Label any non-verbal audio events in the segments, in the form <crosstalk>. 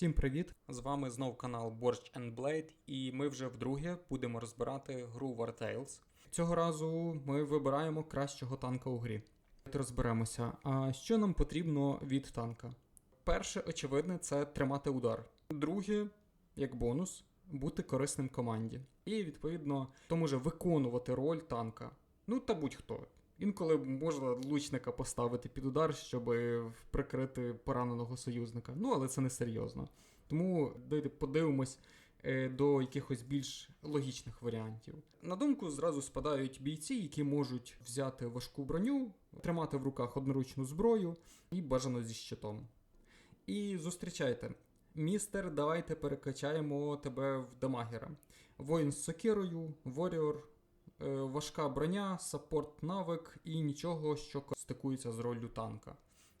Всім привіт! З вами знов канал Борщ and Blade, і ми вже вдруге будемо розбирати гру War Tales. Цього разу ми вибираємо кращого танка у грі. Розберемося. А що нам потрібно від танка? Перше, очевидне, це тримати удар. Друге, як бонус, бути корисним команді. І, відповідно, то може виконувати роль танка. Ну та будь-хто. Інколи можна лучника поставити під удар, щоб прикрити пораненого союзника. Ну, але це не серйозно. Тому давайте подивимось е, до якихось більш логічних варіантів. На думку зразу спадають бійці, які можуть взяти важку броню, тримати в руках одноручну зброю і бажано зі щитом. І зустрічайте. Містер, давайте перекачаємо тебе в дамагера. Воїн з сокирою, воріор, важка броня, саппорт навик і нічого, що стикується з роллю танка.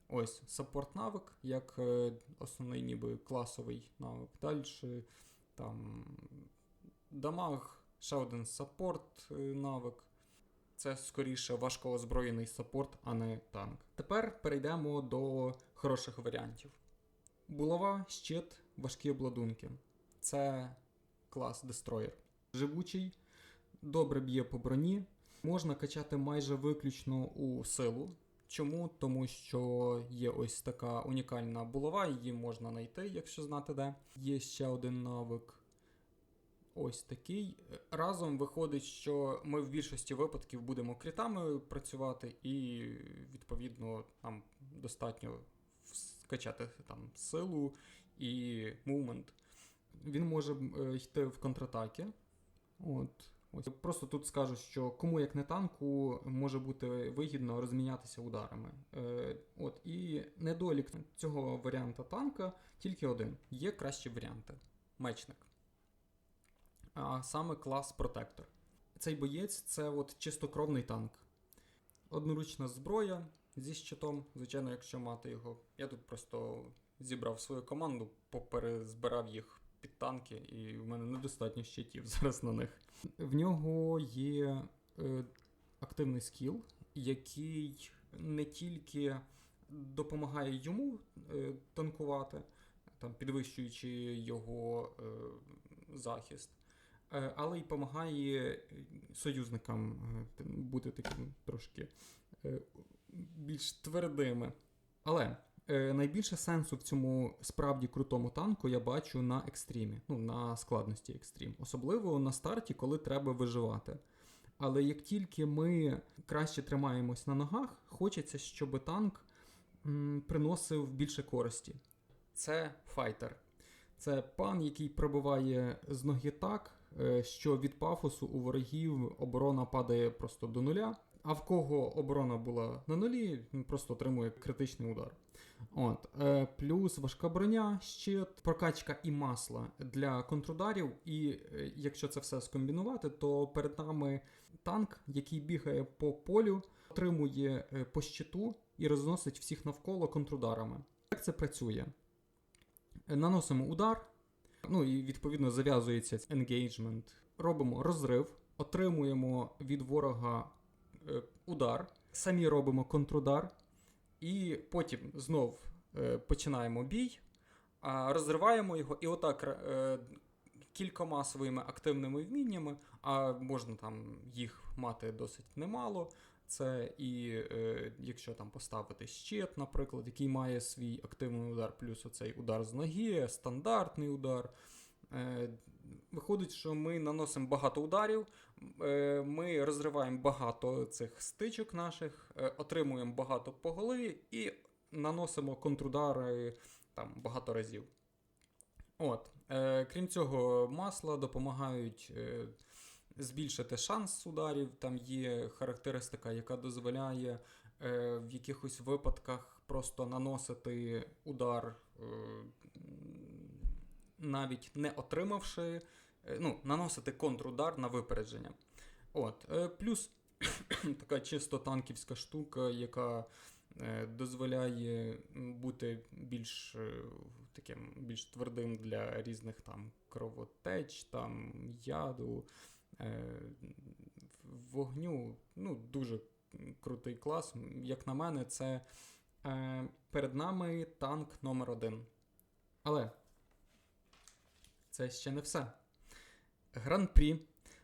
Ось саппорт навик, як е, основний ніби класовий навик. Далі там дамаг, ще один саппорт е, навик. Це скоріше важко озброєний саппорт, а не танк. Тепер перейдемо до хороших варіантів. Булава, щит, важкі обладунки. Це клас Destroyer. Живучий, добре б'є по броні. Можна качати майже виключно у силу. Чому? Тому що є ось така унікальна булава, її можна знайти, якщо знати де. Є ще один навик. Ось такий. Разом виходить, що ми в більшості випадків будемо критами працювати, і відповідно нам достатньо скачати там силу і мувмент. Він може е, йти в контратаки. От. Ось. Просто тут скажу, що кому як не танку може бути вигідно розмінятися ударами. Е, от. І недолік цього варіанта танка тільки один. Є кращі варіанти. Мечник. А саме клас Протектор. Цей боєць це от чистокровний танк. Одноручна зброя зі щитом, звичайно, якщо мати його. Я тут просто зібрав свою команду, поперезбирав їх під танки, і в мене недостатньо щитів <laughs> зараз на них. В нього є е, активний скіл, який не тільки допомагає йому е, танкувати, там, підвищуючи його е, захист. Е, Але й допомагає союзникам е, бути таким трошки е, більш твердими. Але е, найбільше сенсу в цьому справді крутому танку я бачу на екстримі, ну на складності екстрім, особливо на старті, коли треба виживати. Але як тільки ми краще тримаємось на ногах, хочеться, щоб танк приносив більше користі. Це файтер. Це пан, який пробиває з ноги так, е, що від пафосу у ворогів оборона падає просто до нуля. А в кого оборона була на нулі, просто отримує критичний удар. От. Е, плюс важка броня, щит, прокачка і масло для контрударів. І е, якщо це все скомбінувати, то перед нами танк, який бігає по полю, отримує е, по щиту і розносить всіх навколо контрударами. Як це працює? Наносимо удар, ну і відповідно зав'язується енгейджмент. Робимо розрив, отримуємо від ворога е, удар, самі робимо контрудар, і потім знов е, починаємо бій, розриваємо його, і отак е, кількома своїми активними вміннями, а можна там їх мати досить немало. Це і е, якщо там поставити щит, наприклад, який має свій активний удар, плюс оцей удар з ноги, стандартний удар. Е, Виходить, що ми наносимо багато ударів, е, ми розриваємо багато цих стичок наших, е, отримуємо багато по голові і наносимо контрудари там багато разів. От. Е, Крім цього, масла допомагають збільшити шанс ударів. Там є характеристика, яка дозволяє в якихось випадках просто наносити удар, навіть не отримавши, е, ну, наносити контрудар на випередження. От. Е, плюс <clears throat> така чисто танківська штука, яка е, дозволяє бути більш таким більш твердим для різних там кровотеч, там яду, вогню. Ну, дуже крутий клас. Як на мене, це перед нами танк номер один. Але це ще не все. Гран-прі,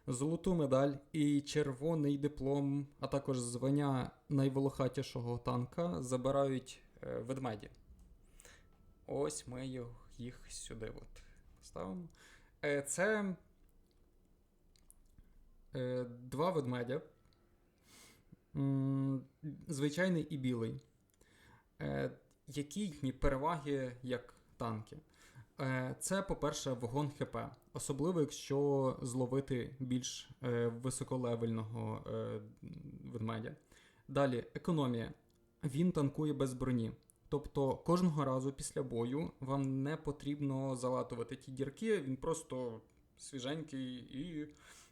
золоту медаль і червоний диплом, а також звання найволохатішого танка забирають е, ведмеді. Ось ми їх сюди от ставимо. Е, це е, два ведмедя. Звичайний і білий. Які їхні переваги як танки? Е, Це, по-перше, вогон ХП, особливо якщо зловити більш е, високолевельного е, ведмедя. Далі, економія. Він танкує без броні. Тобто кожного разу після бою вам не потрібно залатувати ті дірки, він просто свіженький, і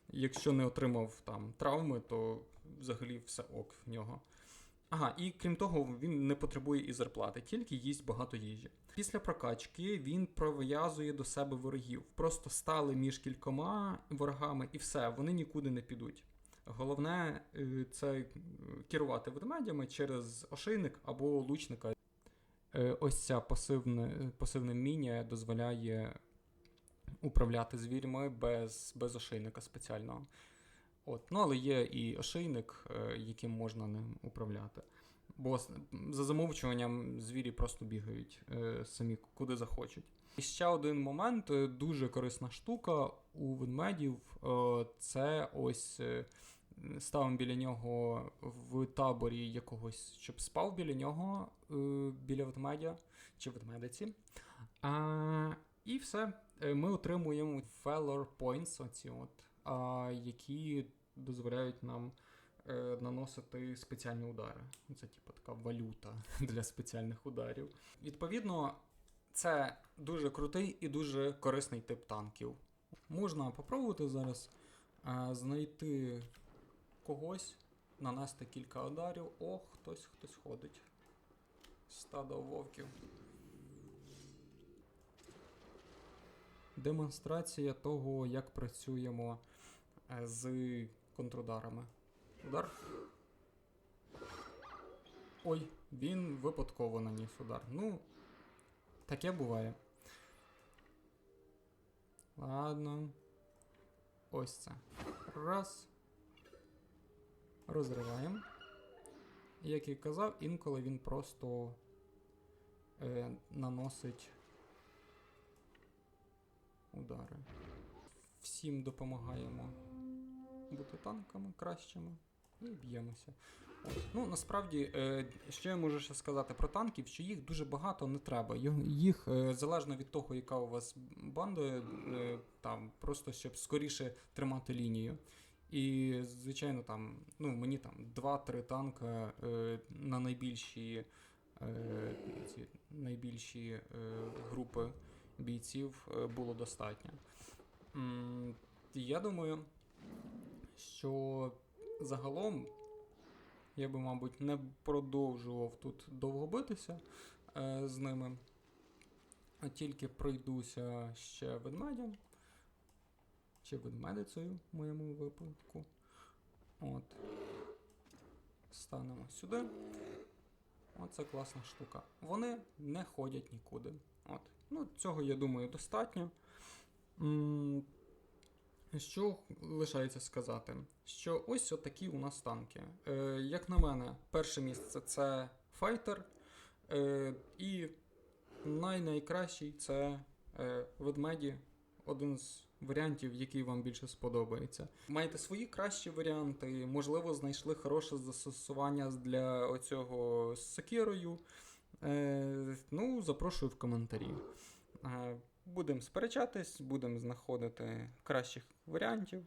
якщо не отримав там травми, то взагалі все ок в нього. Ага, і крім того, він не потребує і зарплати, тільки їсть багато їжі. Після прокачки він прив'язує до себе ворогів. Просто стали між кількома ворогами, і все, вони нікуди не підуть. Головне е, це е, керувати ведмедями через ошейник або лучника. Е, Ось ця пасивне, пасивне міні дозволяє управляти звірями без, без ошейника спеціального. От. Ну, але є і ошейник, е, яким можна ним управляти. Бо за замовчуванням звірі просто бігають е, самі куди захочуть. І ще один момент, е, дуже корисна штука у ведмедів це ось ставимо біля нього в таборі якогось, щоб спав біля нього, біля ведмедя чи ведмедиці. А, і все. Ми отримуємо Feller Points, оці от, які дозволяють нам е, наносити спеціальні удари. Це типу така валюта <laughs> для спеціальних ударів. Відповідно, це дуже крутий і дуже корисний тип танків. Можна попробувати зараз е, знайти когось, нанести кілька ударів. О, хтось хтось ходить. Стадо вовків. Демонстрація того, як працюємо з контрударами. Удар. Ой, він випадково наніс удар. Ну, таке буває. Ладно. Ось це. Раз. Розриваємо. Як і казав, інколи він просто е, наносить удари. Всім допомагаємо бути танками кращими і б'ємося. Ну, насправді, е, що я можу ще сказати про танків, що їх дуже багато не треба. Їх е, залежно від того, яка у вас банда, е, там просто щоб скоріше тримати лінію. І, звичайно, там, ну, мені там 2-3 танка на найбільші, ці, найбільші групи бійців було достатньо. Я думаю, що загалом я би, мабуть, не продовжував тут довго битися е, з ними, а тільки пройдуся ще ведмедям. Чи ведмедицею в моєму випадку. От. Станемо сюди. Оце класна штука. Вони не ходять нікуди. От. Ну, цього, я думаю, достатньо. М, Що лишається сказати? Що ось отакі у нас танки. Е, як на мене, перше місце це файтер. Е, і най-найкращий це е, ведмеді. Один з варіантів, який вам більше сподобається. Маєте свої кращі варіанти, можливо, знайшли хороше застосування для оцього з сокирою. Е, ну, запрошую в коментарі. Е, Будемо сперечатись, будемо знаходити кращих варіантів.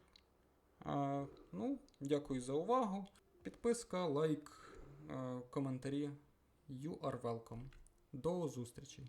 А, ну, дякую за увагу. Підписка, лайк, е, коментарі. You are welcome. До зустрічі!